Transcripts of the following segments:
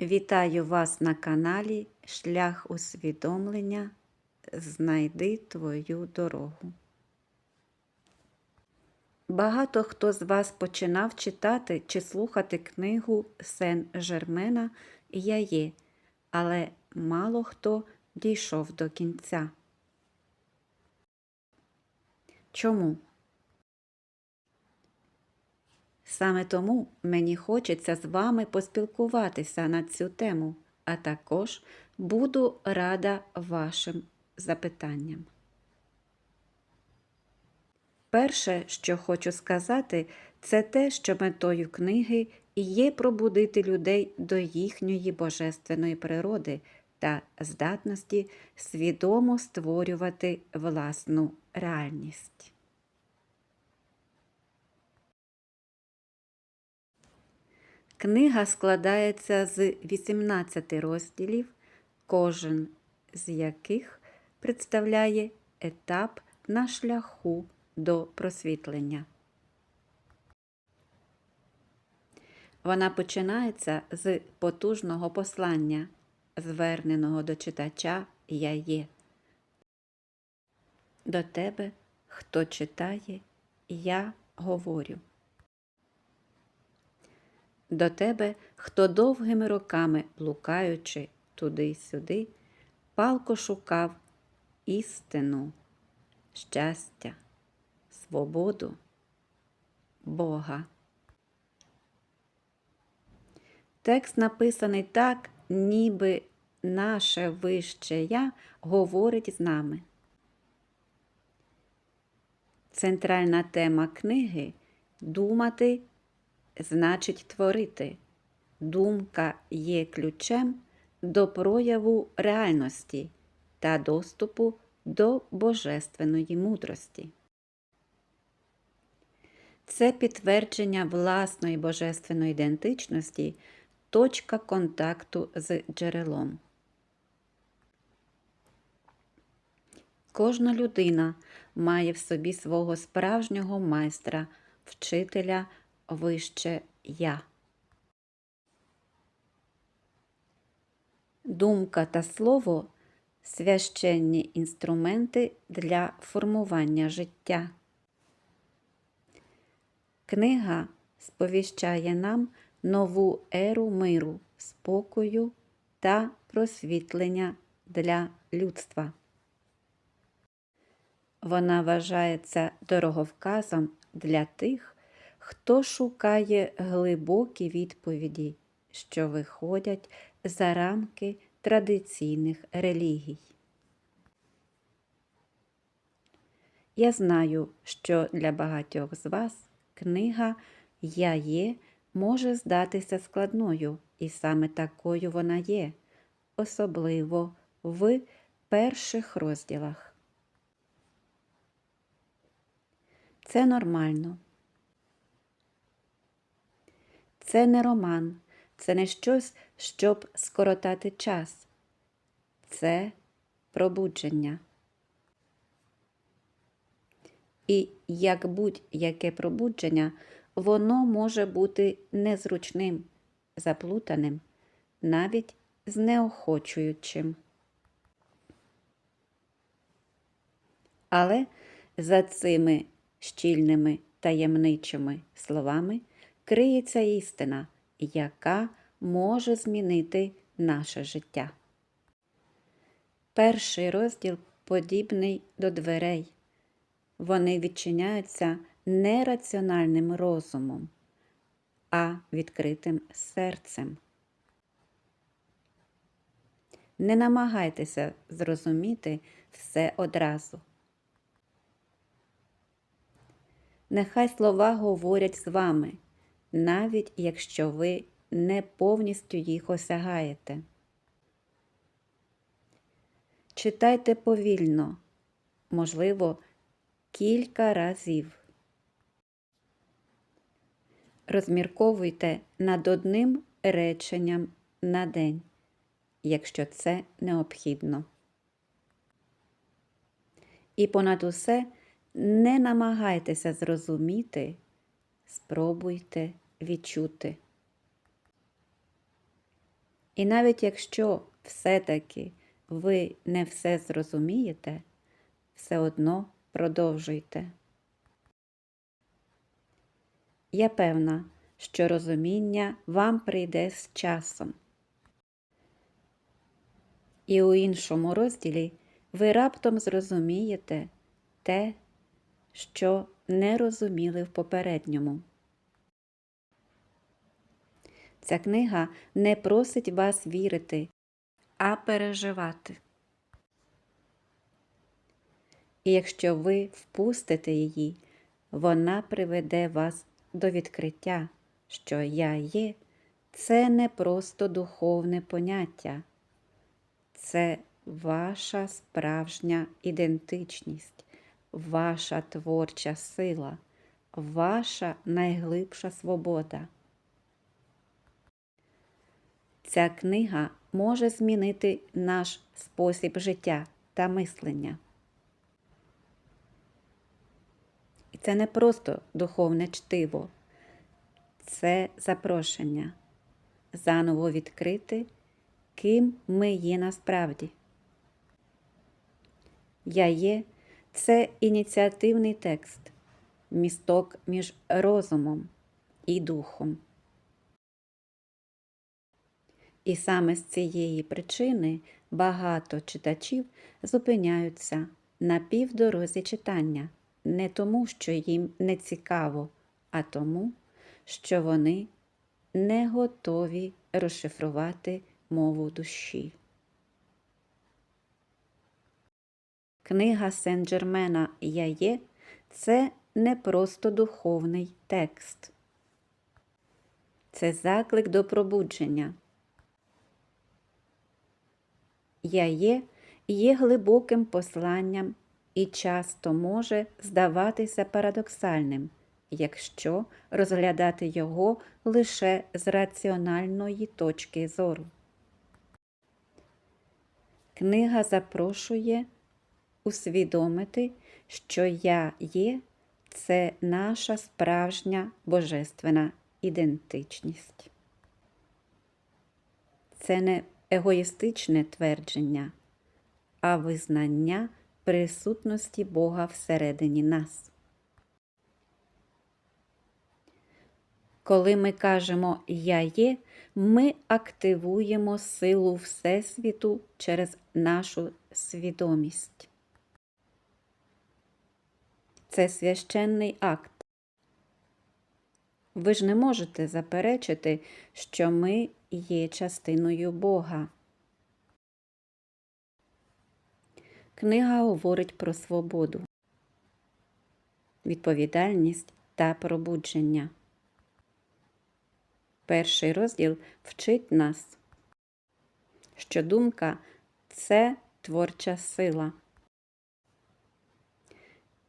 Вітаю вас на каналі Шлях усвідомлення. Знайди твою дорогу. Багато хто з вас починав читати чи слухати книгу Сен Жермена Я є, але мало хто дійшов до кінця. Чому? Саме тому мені хочеться з вами поспілкуватися на цю тему, а також буду рада вашим запитанням. Перше, що хочу сказати, це те, що метою книги є пробудити людей до їхньої божественної природи та здатності свідомо створювати власну реальність. Книга складається з 18 розділів, кожен з яких представляє етап на шляху до просвітлення. Вона починається з потужного послання, зверненого до читача Я є. До тебе, хто читає, я говорю. До тебе, хто довгими роками, блукаючи туди-сюди, палко шукав істину, щастя, свободу, Бога. Текст написаний так, ніби наше вище Я говорить з нами. Центральна тема книги думати значить творити. Думка є ключем до прояву реальності та доступу до божественної мудрості. Це підтвердження власної божественної ідентичності, точка контакту з джерелом. Кожна людина має в собі свого справжнього майстра, вчителя вище я. Думка та слово священні інструменти для формування життя. Книга сповіщає нам нову еру миру, спокою та просвітлення для людства. Вона вважається дороговказом для тих, хто шукає глибокі відповіді, що виходять за рамки традиційних релігій. Я знаю, що для багатьох з вас книга Я є може здатися складною, і саме такою вона є, особливо в перших розділах. Це нормально. Це не роман, це не щось, щоб скоротати час. Це пробудження. І як будь-яке пробудження, воно може бути незручним, заплутаним, навіть знеохочуючим. Але за цими щільними таємничими словами криється істина, яка може змінити наше життя. Перший розділ подібний до дверей. Вони відчиняються не раціональним розумом, а відкритим серцем. Не намагайтеся зрозуміти все одразу. Нехай слова говорять з вами навіть якщо ви не повністю їх осягаєте. Читайте повільно, можливо, кілька разів. Розмірковуйте над одним реченням на день, якщо це необхідно. І понад усе не намагайтеся зрозуміти, спробуйте відчути. І навіть якщо все-таки ви не все зрозумієте, все одно продовжуйте. Я певна, що розуміння вам прийде з часом. І у іншому розділі ви раптом зрозумієте те, що не розуміли в попередньому. Ця книга не просить вас вірити, а переживати. І якщо ви впустите її, вона приведе вас до відкриття, що я є це не просто духовне поняття, це ваша справжня ідентичність, ваша творча сила, ваша найглибша свобода. Ця книга може змінити наш спосіб життя та мислення. І це не просто духовне чтиво, це запрошення заново відкрити, ким ми є насправді. Я є це ініціативний текст, місток між розумом і духом. І саме з цієї причини багато читачів зупиняються на півдорозі читання не тому, що їм не цікаво, а тому, що вони не готові розшифрувати мову душі. Книга Сен-Джермена Я є це не просто духовний текст, це заклик до пробудження. Я є є глибоким посланням і часто може здаватися парадоксальним, якщо розглядати його лише з раціональної точки зору. Книга запрошує усвідомити, що я є це наша справжня божественна ідентичність. Це не егоїстичне твердження, а визнання присутності Бога всередині нас. Коли ми кажемо Я є, ми активуємо силу Всесвіту через нашу свідомість. Це священний акт. Ви ж не можете заперечити, що ми є частиною Бога. Книга говорить про свободу, відповідальність та пробудження. Перший розділ вчить нас, що думка це творча сила.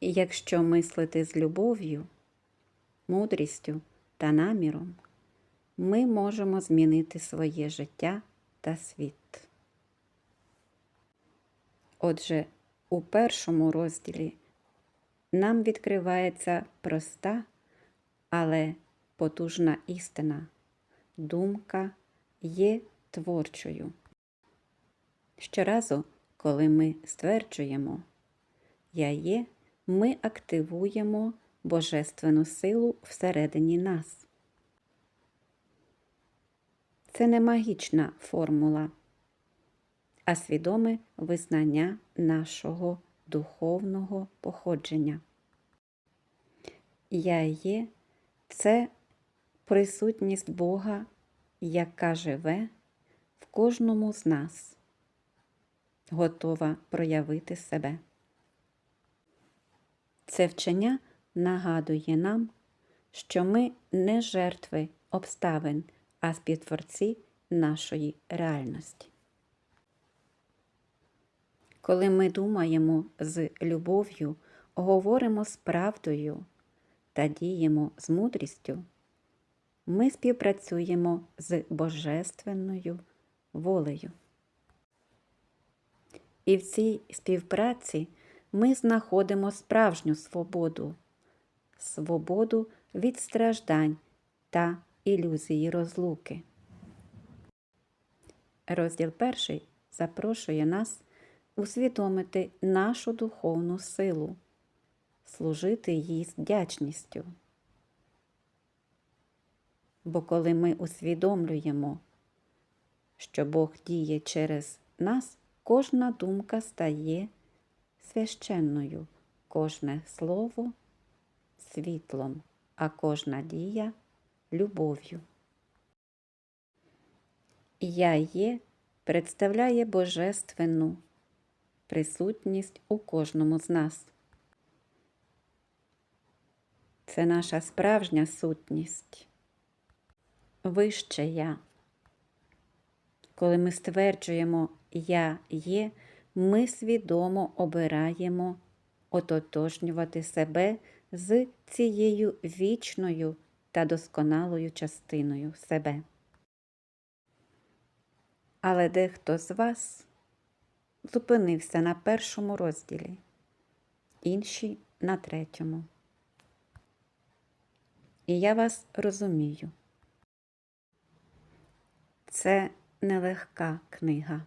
І якщо мислити з любов'ю, мудрістю та наміром, ми можемо змінити своє життя та світ. Отже, у першому розділі нам відкривається проста, але потужна істина. Думка є творчою. Щоразу, коли ми стверджуємо Я є, ми активуємо божественну силу всередині нас. Це не магічна формула а свідоме визнання нашого духовного походження. Я є це присутність Бога, яка живе в кожному з нас, готова проявити себе. Це вчення нагадує нам, що ми не жертви обставин, а співтворці нашої реальності. Коли ми думаємо з любов'ю, говоримо з правдою та діємо з мудрістю, ми співпрацюємо з божественною волею. І в цій співпраці ми знаходимо справжню свободу, свободу від страждань та ілюзії розлуки. Розділ перший запрошує нас усвідомити нашу духовну силу, служити їй з вдячністю. Бо коли ми усвідомлюємо, що Бог діє через нас, кожна думка стає священною, кожне слово світлом, а кожна дія любов'ю. Я є представляє божественну присутність у кожному з нас. Це наша справжня сутність, вище я. Коли ми стверджуємо Я є, ми свідомо обираємо ототожнювати себе з цією вічною та досконалою частиною себе. Але дехто з вас зупинився на першому розділі, інші на третьому. І я вас розумію. Це нелегка книга.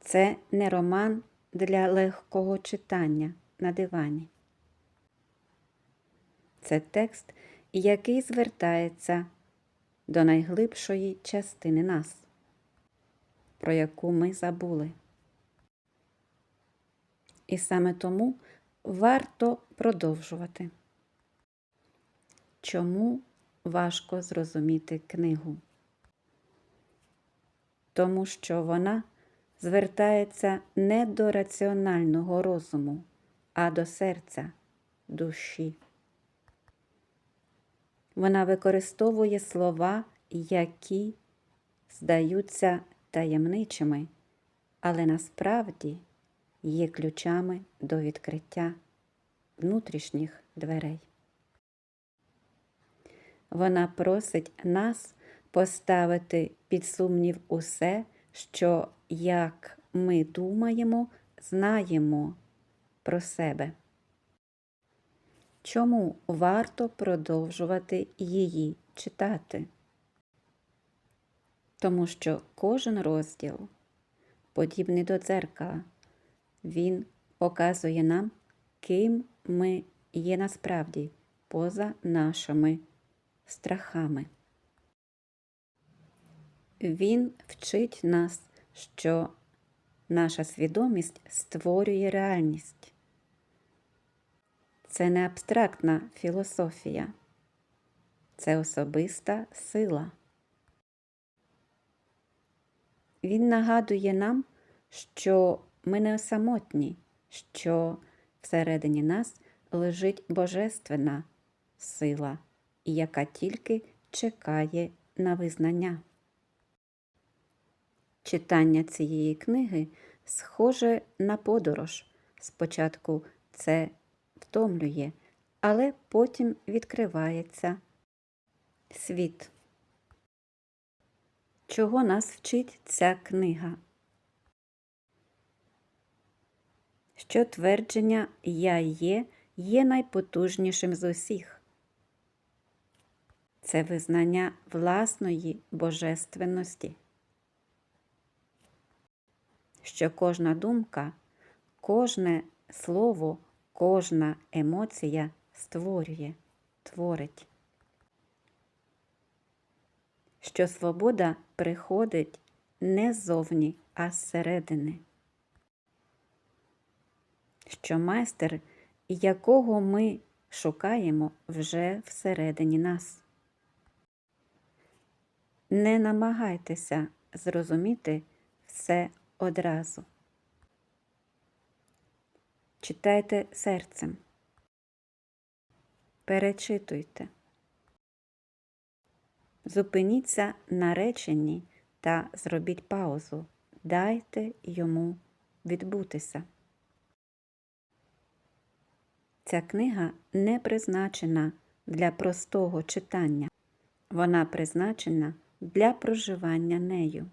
Це не роман для легкого читання на дивані. Це текст, який звертається до найглибшої частини нас, про яку ми забули. І саме тому варто продовжувати. Чому важко зрозуміти книгу? Тому що вона звертається не до раціонального розуму, а до серця, душі. Вона використовує слова, які здаються таємничими, але насправді є ключами до відкриття внутрішніх дверей. Вона просить нас поставити під сумнів усе, що, як ми думаємо, знаємо про себе. Чому варто продовжувати її читати? Тому що кожен розділ, подібний до дзеркала, він показує нам, ким ми є насправді поза нашими страхами. Він вчить нас, що наша свідомість створює реальність. Це не абстрактна філософія, це особиста сила. Він нагадує нам, що ми не самотні, що всередині нас лежить божественна сила, яка тільки чекає на визнання. Читання цієї книги схоже на подорож. Спочатку це втомлює, але потім відкривається світ. Чого нас вчить ця книга? Що твердження Я є є найпотужнішим з усіх. Це визнання власної божественності. Що кожна думка, кожне слово, кожна емоція створює, творить. Що свобода приходить не ззовні, а зсередини. Що майстер, якого ми шукаємо вже всередині нас. Не намагайтеся зрозуміти все одразу. Читайте серцем. Перечитуйте. Зупиніться на реченні та зробіть паузу. Дайте йому відбутися. Ця книга не призначена для простого читання. Вона призначена для проживання нею.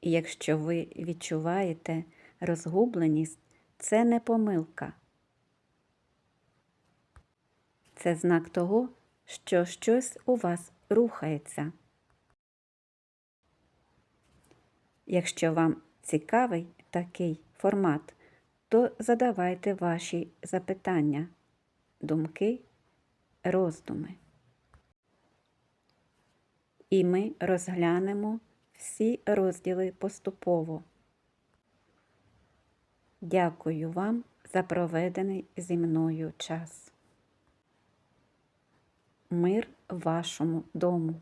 І якщо ви відчуваєте розгубленість, це не помилка. Це знак того, що щось у вас рухається. Якщо вам цікавий такий формат, то задавайте ваші запитання, думки, роздуми. І ми розглянемо всі розділи поступово. Дякую вам за проведений зі мною час. Мир вашому дому.